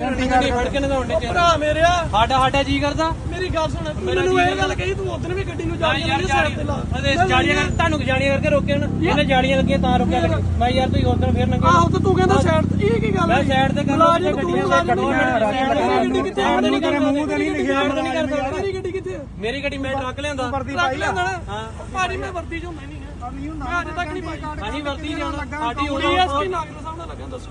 ਗੱਡੀ ਫੜ ਕੇ ਨਗਾਉਣ ਦੇ ਭਰਾ ਮੇਰਿਆ। ਸਾਡਾ ਸਾਡਾ ਜੀ ਕਰਦਾ। ਮੇਰੀ ਗੱਲ ਸੁਣ ਤੂੰ ਮੈਨੂੰ ਜੀ ਇਹ ਗੱਲ ਕਹੀ ਤੂੰ ਉਦੋਂ ਵੀ ਗੱਡੀ ਨੂੰ ਜਾ ਹਾਂ ਯਾਰ ਜਾਲੀਆਂ ਅਦੇ ਜਾਲੀਆਂ ਕਰ ਤੁਹਾਨੂੰ ਜਾਲੀਆਂ ਕਰਕੇ ਰੋਕਿਆ ਨਾ ਇਹਨੇ ਜਾਲੀਆਂ ਲੱਗੀਆਂ ਤਾਂ ਰੋਕਿਆ ਲੱਗੀ ਮੈਂ ਯਾਰ ਤੁਸੀਂ ਉਧਰ ਫੇਰ ਨੰਗੇ ਆਹੋ ਤੇ ਤੂੰ ਕਹਿੰਦਾ ਸਾਈਡ ਤੇ ਇਹ ਕੀ ਗੱਲ ਮੈਂ ਸਾਈਡ ਤੇ ਕਰ ਮੁਲਾਜ਼ਮ ਤੂੰ ਗੱਡੀਆਂ ਗੱਡੀ ਕਿੱਥੇ ਸਾਈਡ ਤੇ ਨਹੀਂ ਕਰਦਾ। ਮੂੰਹ ਤੇ ਨਹੀਂ ਲਿਖਿਆ ਨਹੀਂ ਕਰਦਾ ਮੇਰੀ ਗੱਡੀ ਕਿੱਥੇ? ਮੇਰੀ ਗੱਡੀ ਮੈਂ ਟਰੱਕ ਲਿਆਂਦਾ। ਲੈਂਦਾ ਨਾ ਹਾਂ। ਭਾਜੀ ਮੈਂ ਵਰਦੀ ਚ ਹੁੰਦਾ ਨਹੀਂ ਹੈ ਮੈਂ ਅੱਜ ਤੱਕ ਨਹੀਂ ਪਾਈ। ਹਾਂਜੀ ਵਰਤੀ ਜਾਣਾ ਸਾਡੀ ਹੋਣੀ ਡੀਐਸਪੀ ਨਾਗਰ ਸਾਹਿਬ ਨਾਲ ਲੱਗਾ ਦੱਸੋ।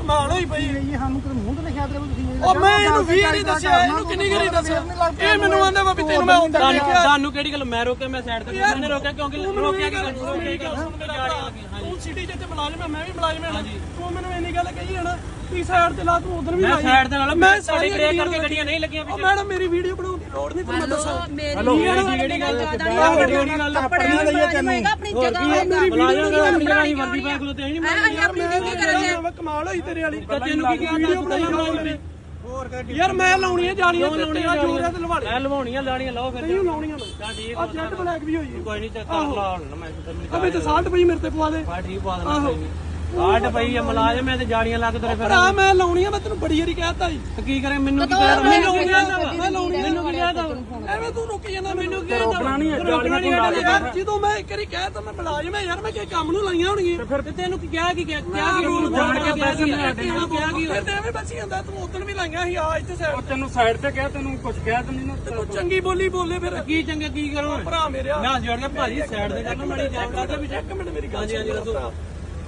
ਕਮਾਲ ਹੋਈ ਪਈ। ਇਹ ਸਾਨੂੰ ਕਿਤੇ ਮੂੰਹ ਤੇ ਲਿਖਿਆ ਤੇ ਤੁਸੀਂ ਉਹ ਮੈਂ ਇਹਨੂੰ ਵੀ ਨਹੀਂ ਦੱਸਿਆ ਇਹਨੂੰ ਕਿੰਨੀ ਗਰੀ ਦੱਸਿਆ? ਇਹ ਮੈਨੂੰ ਆਂਦਾ ਵਾ ਵੀ ਤੈਨੂੰ ਮੈਂ ਹੁੰਦਾ ਦੇਖਿਆ। ਤੁਹਾਨੂੰ ਕਿਹੜੀ ਗੱਲ ਮੈਂ ਰੋਕਿਆ ਮੈਂ ਸਾਈਡ ਤੇ ਮੈंने ਰੋਕਿਆ ਕਿਉਂਕਿ ਰੋਕਿਆ ਕਿ। ਤੂੰ ਸਿਟੀ ਚ ਤੇ ਮੁਲਾਜ਼ਮ ਹੈ ਮੈਂ ਵੀ ਮੁਲਾਜ਼ਮ ਹਾਂ ਤੂੰ ਮੈਨੂੰ ਇੰਨੀ ਗੱਲ ਕਹੀ ਹੈ ਨਾ ਤੀ ਸਾਈਡ ਤੇ ਲਾ ਤੂੰ ਉਧਰ ਵੀ ਮੈਂ ਲਾਈ। ਸਾਈਡ ਦੇ ਨਾਲ ਮੈਂ ਮੈਂ ਸਾਰੀਆਂ ਬ੍ਰੇਕ ਕਰਕੇ ਗੱਡੀਆਂ ਨਹੀਂ ਲੱਗੀਆਂ ਉਹ ਮੈਡਮ ਮੇਰੀ ਵੀਡੀਓ ਬਣਾਉਣ ਦੀ ਲੋੜ ਨਹੀਂ ਤੁਹਾਨੂੰ ਦੱਸਾਂ। ਹੈਲੋ ਕਿਹੜੀ ਗੱਲ ਕਿਹੜੀ ਗੱਲ ਆਪਣੀਆਂ ਲਈਏ ਤੈਨੂੰ ਆਪਣੀ ਜਗ੍ਹਾ ਬੁਲਾਇਆ ਗਿਆ ਆਪਣੀ ਜਗ੍ਹਾ ਹੀ ਵਰਦੀ ਪਾ ਖਲੋਤੇ ਅਸੀਂ ਨਹੀਂ ਅਸੀਂ ਆਪਣੀ ਡਿਊਟੀ ਕਰਦੇ ਮੈਂ ਕਮਾਲ ਹੋਈ ਤੇਰੇ ਵਾਲੀ। ਤੈਨੂੰ ਕੀ ਕਿਹਾ ਵੀਡੀਓ ਬਣਾਈ ਮੇਰੀ ਯਾਰ ਮੈਂ ਜਾਲੀਆਂ ਜੋਰ ਹੈ ਤੇ ਲਵਾ ਲੈ ਮੈਂ ਲਵਾਉਣੀਆਂ ਲਾਣੀਆਂ ਲਾਓ ਫਿਰ। ਨਹੀਂ ਲਾਉਣੀਆਂ ਮੈਂ ਤਾਂ ਠੀਕ ਆ ਜੈਟ ਬਲੈਕ ਵੀ ਹੋਈ। ਕੋਈ ਨਹੀਂ ਚੱਕ ਲਾ ਹੁਣ ਮੈਂ ਤੈਨੂੰ ਅਬੇ ਤੇ 60 ਪਈ ਮੇਰੇ ਤੇ ਪਵਾ ਦੇ। ਬਾ ਠੀਕ ਪਾ ਦੇਣਾ ਕੋਈ ਨਹੀਂ। ਕਾਟ ਪਈ ਆ ਮਲਾਜ਼ਮ ਐ ਤੇ ਜਾੜੀਆਂ ਲੱਗ ਤੇਰੇ ਫਿਰ ਭਰਾ ਮੈਂ ਲਾਉਣੀਆਂ ਮੈਂ ਤੈਨੂੰ ਬੜੀ ਵਾਰੀ ਕਹਿਤਾ ਜੀ ਤੇ ਕੀ ਕਰੇ ਮੈਨੂੰ ਕੀ ਕਹਿ ਮੈਂ ਲਾਉਣੀਆਂ ਮੈਂ ਲਾਉਣੀਆਂ ਮੈਨੂੰ ਕੀ ਕਹਿ ਤਾ ਐਵੇਂ ਤੂੰ ਰੁਕ ਜਾਂਦਾ ਮੈਨੂੰ ਕੀ ਰੋਕਣਾ ਨਹੀਂ ਹੈ, ਰੋਕਣਾ ਨਹੀਂ ਜਾਲੀਆਂ ਹੈ ਯਾਰ ਜਦੋਂ ਮੈਂ ਇੱਕ ਵਾਰੀ ਕਹਿ ਤਾ ਮੈਂ ਮੁਲਾਜ਼ਮ ਹੈ ਯਾਰ ਮੈਂ ਕਿ ਕੰਮ ਨੂੰ ਲਾਈਆਂ ਹੋਣਗੀਆਂ। ਫਿਰ ਤੇ ਤੈਨੂੰ ਕੀ ਕਿਹਾ ਕੀ ਕਿਹਾ? ਕਿਹਾ ਕੀ ਰੂਲ ਜਾਣ ਕੇ ਪੈਸੇ ਨਹੀਂ ਹਟੇ ਕਿਹਾ ਕੀ ਫਿਰ ਤੇ ਐਵੇਂ ਬਚੀ ਜਾਂਦਾ ਤੂੰ ਉਦੋਂ ਵੀ ਲਾਈਆਂ ਸੀ ਆ ਇੱਥੇ ਸਾਈਡ ਤੈਨੂੰ ਸਾਈਡ ਤੇ ਕਿਹਾ ਤੈਨੂੰ ਕੁਝ ਕਿਹਾ ਤੈਨੂੰ ਨਾ ਤੇ ਤੂੰ ਚੰਗੀ ਬੋਲੀ ਬੋਲੇ ਫਿਰ। ਕੀ ਚੰਗਾ ਕੀ ਕਰੋ? ਭਰਾ ਮੇਰਿਆ। ਮੈਂ ਜੋੜ ਕੇ ਭਾਜੀ ਸਾਈਡ ਤੇ ਕਰਨਾ ਮੜੀ ਜਾਣ ਕਾਹਦਾ ਵੀ ਇੱਕ ਮਿੰਟ ਮੇਰੀ ਗੱਲ ਹਾਂਜੀ, ਹਾਂਜੀ, ਦੱਸੋ।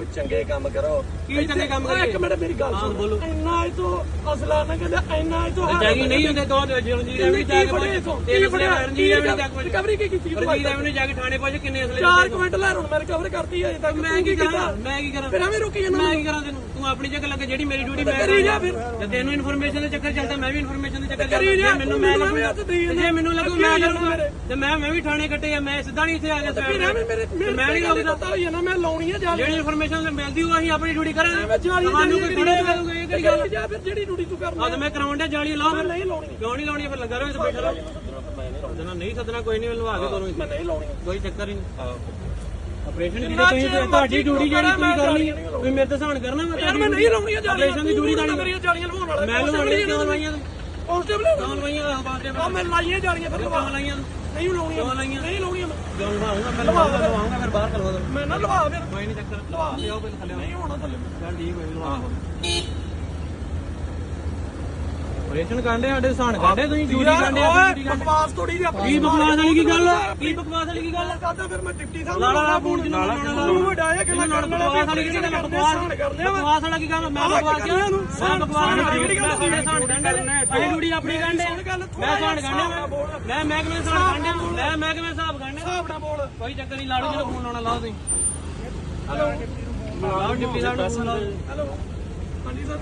ਕੋਈ ਚੰਗੇ ਕੰਮ ਕਰੋ। ਕੀ ਚੰਗੇ ਕੰਮ ਓਏ, ਇੱਕ ਕਰੀਏ? ਮਿੰਟ ਮੇਰੀ ਗੱਲ ਹਾਂ, ਸੁਣ। ਬੋਲੋ। ਇੰਨਾ ਇਹ ਤੋਂ ਅਸਲਾ ਨਾ ਕਹਿੰਦਾ ਇੰਨਾ ਇਹ ਤੋਂ ਜਾਗੀ ਨਹੀਂ ਹੁੰਦੇ ਦੋ ਜੀ ਰਵੀ ਜਾ ਕੇ ਤਿੰਨ ਅਸਲੇ ਰਣਜੀਤ ਰਵੀ ਜਾ ਕੇ ਰਿਕਵਰੀ ਕੀ ਕੀਤੀ ਤੂੰ? ਰਣਜੀਤ ਰਵੀ ਨੇ ਜਾ ਕੇ ਥਾਣੇ ਪਹੁੰਚ ਕਿੰਨੇ ਅਸਲੇ ਚਾਰ ਕੁਇੰਟ ਲੈ ਹੁਣ ਮੈਂ ਰਿਕਵਰ ਕਰਤੀ ਅਜੇ ਤੱਕ ਮੈਂ ਕੀ ਕਰਾਂ? ਮੈਂ ਕੀ ਕਰਾਂ? ਫਿਰ ਐਵੇਂ ਰੁਕੀ ਜਾਂਦਾ ਮੈਂ ਕੀ ਕਰਾਂ ਤੈਨੂੰ? ਤੂੰ ਆਪਣੀ ਜਗ੍ਹਾ ਲੱਗੇ ਜਿਹੜੀ ਮੇਰੀ ਡਿਊਟੀ ਮੈਂ ਕਰੀ ਜਾ ਫਿਰ। ਤੇ ਤੈਨੂੰ ਇਨਫੋਰਮੇਸ਼ਨ ਦੇ ਚੱਕਰ ਚੱਲਦਾ ਮੈਂ ਵੀ ਇਨਫੋਰਮੇਸ਼ਨ ਦੇ ਚੱਕਰ ਕਰੀ ਚੱਲਦਾ। ਜਾ, ਜੇ ਮੈਨੂੰ ਤੂੰ ਮੈਂ ਲੱਗੂ ਤੇ। ਜੇ ਮੈਨੂੰ ਲੱਗੂ ਮੈਂ ਮੇਰੇ। ਤੇ ਮੈਂ ਮੈਂ ਵੀ ਥਾਣੇ ਕੱਟੇ ਆ ਮੈਂ ਸਿੱਧਾ ਨਹੀਂ ਇੱਥੇ ਆ ਗਿਆ ਐਵੇਂ ਮੈਂ ਨਹੀਂ ਲੱਗਦਾ ਪਤਾ ਹੋਈ ਨਾ ਮੈਂ ਲਾਉਣੀ ਆ ਜਾਲੀ। ਜਿਹੜੀ ਇਨਫੋਰਮੇਸ਼ਨ ਮਿਲਦੀ ਉਹ ਅਸੀਂ ਆਪਣੀ ਡਿਊਟੀ ਕਰਾਂਗੇ। ਤੁਹਾਨੂੰ ਕੋਈ ਥੋੜੇ ਕਰੂਗਾ ਇਹ ਕਿਹੜੀ ਗੱਲ ਜਾ ਫਿਰ ਜਿਹੜੀ ਡਿਊਟੀ ਤੂੰ ਕਰਨਾ ਤੇ ਮੈਂ ਕਰਾਉਣ ਡਿਆ ਜਾਲੀ ਲਾਓ ਫਿਰ ਨਹੀਂ ਲਾਉਣੀ। ਕਿਉਂ ਨਹੀਂ ਲਾਉਣੀ ਫਿਰ ਲੱਗਾ ਰਹੋ ਇੱਥੇ ਬੈਠਾ ਰਹੋ ਸੱਦਣਾ ਨਹੀਂ ਸੱਦਣਾ ਕੋਈ ਨਹੀਂ ਲਵਾ ਕੇ ਕਰੂੰ ਮੈਂ ਨਹੀਂ ਲਾਉਣੀ। ਕੋਈ ਚੱਕਰ ਹੀ ਨਹੀਂ। ਆਪਰੇਸ਼ਨ ਦੀ ਤੁਸੀਂ ਤੁਹਾਡੀ ਡਿਊਟੀ ਜਿਹੜੀ ਤੁਸੀਂ ਕਰਨੀ ਹੈ ਤੁਸੀਂ ਮੇਰੇ ਤੇ ਸਹਾਨ ਕਰਨਾ ਮੈਂ ਯਾਰ ਮੈਂ ਨਹੀਂ ਲਾਉਣੀਆਂ ਜਾਲੀਆਂ। ਆਪਰੇਸ਼ਨ ਦੀ ਡਿਊਟੀ ਤੁਹਾਡੀ ਮੇਰੀਆਂ ਜਾਲੀਆਂ ਲਵਾਉਣ ਵਾਲਾ। ਮੈਂ ਲਵਾਉਣੀ ਕਿਉਂ ਲਵਾਈਆਂ? ਕਾਂਸਟੇਬਲ ਕਿਉਂ ਲਵਾਈਆਂ ਆ ਬਾਅਦ ਆ ਮੈਂ ਲਾਈਆਂ ਜਾਲੀਆਂ ਫਿਰ ਲਵਾ। ਲਾਈਆਂ? ਨਹੀਂ ਲਾਉਣੀਆਂ। ਕਿਉਂ ਲਾਈਆਂ? ਨਹੀਂ ਲਾਉਣੀਆਂ ਮੈਂ। ਕਿਉਂ ਲਵਾਉਂਗਾ ਮੈਂ ਲਵਾਉਂਗਾ ਫਿਰ। ਬਾਹਰ ਕਰਵਾ ਦੋ ਮੈਂ ਨਾ ਲਵਾ ਫਿਰ। ਕੋਈ ਨਹੀਂ ਚੱਕਰ। ਲਵਾ। ਲਿਆਓ ਪਹਿਲਾਂ ਥੱਲੇ। ਨਹੀਂ ਹੋਣਾ ਥੱਲੇ। ਚੱਲ ਠੀਕ ਹੋਈ ਲਵਾ। ਆਪਰੇਸ਼ਨ ਕਾਂਡੇ ਸਾਡੇ ਸਹਾਨ ਕਾਂਡੇ ਤੁਸੀਂ ਡਿਊਟੀ ਕਾਂਡੇ ਡਿਊਟੀ ਕਾਂਡੇ ਬਕਵਾਸ ਥੋੜੀ ਜਿਹੀ ਆਪਣੀ। ਕੀ ਬਕਵਾਸ ਵਾਲੀ ਕੀ ਗੱਲ ਆ? ਕੀ ਬਕਵਾਸ ਵਾਲੀ ਕੀ ਗੱਲ ਆ? ਕਰਦਾ ਫਿਰ ਮੈਂ ਡਿਪਟੀ ਸਾਹਿਬ ਲਾਲਾ ਲਾ ਫੋਨ ਜਿੰਨਾ ਲਾਉਣਾ ਤੂੰ ਵੱਡਾ ਹੈ ਕਿ ਮੈਂ ਕਰਨ ਵਾਲਾ ਬਕਵਾਸ ਵਾਲੀ ਕੀ ਗੱਲ ਆ? ਬਕਵਾਸ ਕਰਦੇ ਆ ਬਕਵਾਸ ਵਾਲਾ ਕੀ ਗੱਲ ਆ? ਮੈਂ ਬਕਵਾਸ ਕਿਹਾ? ਇਹਨੂੰ ਮੈਂ ਬਕਵਾਸ ਕਿਹੜੀ ਗੱਲ ਸਾਡੇ ਸਾਨ ਗੰਢੇ ਅਸੀਂ ਡਿਊਟੀ ਆਪਣੀ ਗੰਢੇ ਮੈਂ ਸਾਨ ਗੰਢੇ ਮੈਂ ਮੈਂ ਕਿਵੇਂ ਸਾਨ ਗੰਢੇ ਮੈਂ ਮੈਂ ਕਿਵੇਂ ਹਿਸਾਬ ਹਿਸਾਬ ਨਾਲ ਬੋਲ। ਕੋਈ ਚੱਕਰ ਨਹੀਂ ਲਾੜੂ ਜਿਹੜਾ ਫੋਨ ਲਾਉਣਾ ਲਾਓ ਤੁਸੀਂ। ਹਲੋ। ਲਾਓ ਡਿਪਟੀ ਸਾਹਿਬ ਨੂੰ ਫੋਨ ਲਾਓ। ਹੈਲੋ। ਹਾਂਜੀ ਸਰ।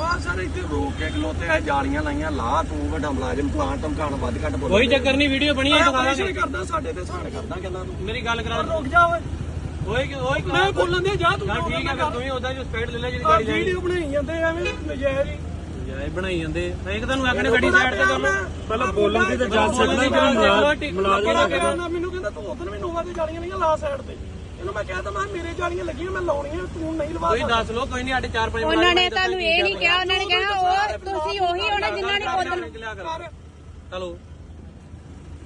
ਉਹ ਸਰ ਇੱਥੇ ਰੋਕ ਕੇ ਖਲੋਤੇ ਆ ਜਾਲੀਆਂ ਲਾਈਆਂ ਲਾ ਤੂੰ ਵੱਡਾ ਮੁਲਾਜ਼ਮ ਪਲਾਂਟ ਧਮਕਾਣ ਵੱਧ ਘੱਟ ਬੋਲ ਕੋਈ ਚੱਕਰ ਨਹੀਂ ਵੀਡੀਓ ਬਣੀ ਹੈ ਆਪਰੇਸ਼ਨ ਕਰਦਾ ਸਾਡੇ ਤੇ ਸਾਨ ਕਰਦਾ ਕਹਿੰਦਾ ਤੂੰ। ਮੇਰੀ ਗੱਲ ਕਰਾ ਰੁਕ ਜਾ ਓਏ। ਓਏ ਕਿ- ਓਏ ਕਿ- ਮੈਂ ਬੋਲਣ ਦੇ ਜਾ ਤੂੰ ਠੀਕ ਹੈ ਫਿਰ ਤੂੰ ਹੀ ਉਹਦਾ ਜੋ ਸਪੀਡ ਲੈ ਲੈ ਜਿਹੜੀ ਆ ਗਾੜੀ ਜਾਣੀ ਵੀਡੀਓ ਬਣਾਈ ਜਾਂਦੇ ਐਵੇਂ ਨਜਾਇਜ਼ ਹੀ। ਜਾਏ ਬਣਾਈ ਜਾਂਦੇ ਇੱਕ ਤੁਹਾਨੂੰ ਆਖਣੇ ਗੱਡੀ ਸਾਈਡ ਤੇ ਕਰ ਲਓ ਪਹਿਲਾਂ ਬੋਲਣ ਦੀ ਤਾਂ ਜਾ ਸਕਦਾ ਮੁਲਾਜ਼ਮ- ਮੁਲਾਜ਼ਮ ਮੈਨੂੰ ਕਹਿੰਦਾ ਤੂੰ ਉਦੋਂ ਵੀ ਨੋਵਾ ਤੇ ਜਾਲੀਆਂ ਲਈਆਂ ਲਾ ਸਾਈਡ ਤੇ। ਇਹਨੂੰ ਮੈਂ ਕਹਿ ਤਾ ਮੈਂ ਮੇਰੇ ਜਾਲੀਆਂ ਲੱਗੀਆਂ ਮੈਂ ਲਾਉਣੀਆਂ ਤੂੰ ਨਹੀਂ ਲਵਾ ਕੋਈ ਦੱਸ ਲੋ ਕੋਈ ਨਹੀਂ ਸਾਡੇ 4-5 ਉਹਨਾਂ ਨੇ ਤੁਹਾਨੂੰ ਇਹ ਨਹੀਂ ਕਿਹਾ ਉਹਨਾਂ ਨੇ ਕਿਹਾ ਉਹ ਤੁਸੀਂ ਉਹੀ ਹੋਣਾ ਜਿਨ੍ਹਾਂ ਨੇ ਉਦੋਂ ਚਲੋ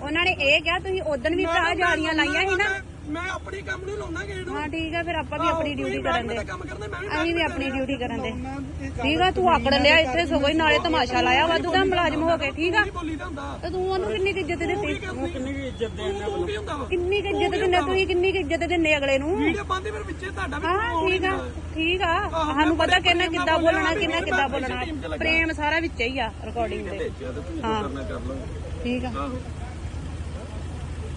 ਉਹਨਾਂ ਨੇ ਇਹ ਕਿਹਾ ਤੁਸੀਂ ਉਦੋਂ ਵੀ ਭਰਾ ਜਾਲੀਆਂ ਲਾਈਆਂ ਸੀ ਨਾ। ਮੈਂ ਆਪਣੀ ਕੰਮ ਨਹੀਂ ਲਾਉਣਾ ਕਿਸੇ ਨੂੰ। ਹਾਂ ਠੀਕ ਆ ਫਿਰ ਆਪਾਂ ਵੀ ਆਪਣੀ ਡਿਊਟੀ ਕਰਨ ਦੇ। ਕੰਮ ਕਰਨਾ ਮੈਂ ਵੀ ਅਸੀਂ ਵੀ ਆਪਣੀ ਡਿਊਟੀ ਕਰਨ ਦੇ। ਠੀਕ ਆ ਤੂੰ ਆਕੜ ਲਿਆ ਇੱਥੇ ਸਗੋਂ ਹੀ ਨਾਲੇ ਤਮਾਸ਼ਾ ਲਾਇਆ ਵਾਧੂ ਦਾ ਮੁਲਾਜ਼ਮ ਹੋ ਕੇ ਠੀਕ ਆ? ਤੇ ਤੂੰ ਉਹਨੂੰ ਕਿੰਨੀ ਕੁ ਇੱਜ਼ਤ ਦਿੱਤੀ? ਕਿੰਨੀ ਵੀ? ਇੱਜ਼ਤ ਦੇਣਾ ਕੀ ਕਿੰਨੀ ਕੁ ਇੱਜ਼ਤ ਦਿੰਦੇ? ਤੁਸੀਂ ਕਿੰਨੀ ਕੁ ਇੱਜ਼ਤ ਦਿੰਦੇ ਅਗਲੇ ਨੂੰ? ਵੀਡੀਓ ਪਾਉਂਦੇ ਫਿਰ ਵਿੱਚੇ ਤੁਹਾਡਾ ਵੀ ਹਾਂ ਠੀਕ ਆ ਠੀਕ ਆ। ਸਾਨੂੰ ਪਤਾ ਕਿੰਨਾ ਕਿੱਦਾਂ ਬੋਲਣਾ ਕਿੰਨਾ ਕਿੱਦਾਂ ਬੋਲਣਾ। ਪ੍ਰੇਮ ਸਾਰਾ ਵਿੱਚ ਹੀ ਆ ਰਿਕਾਰਡਿੰਗ ਦੇ ਹਾਂ। ਠੀਕ ਆ।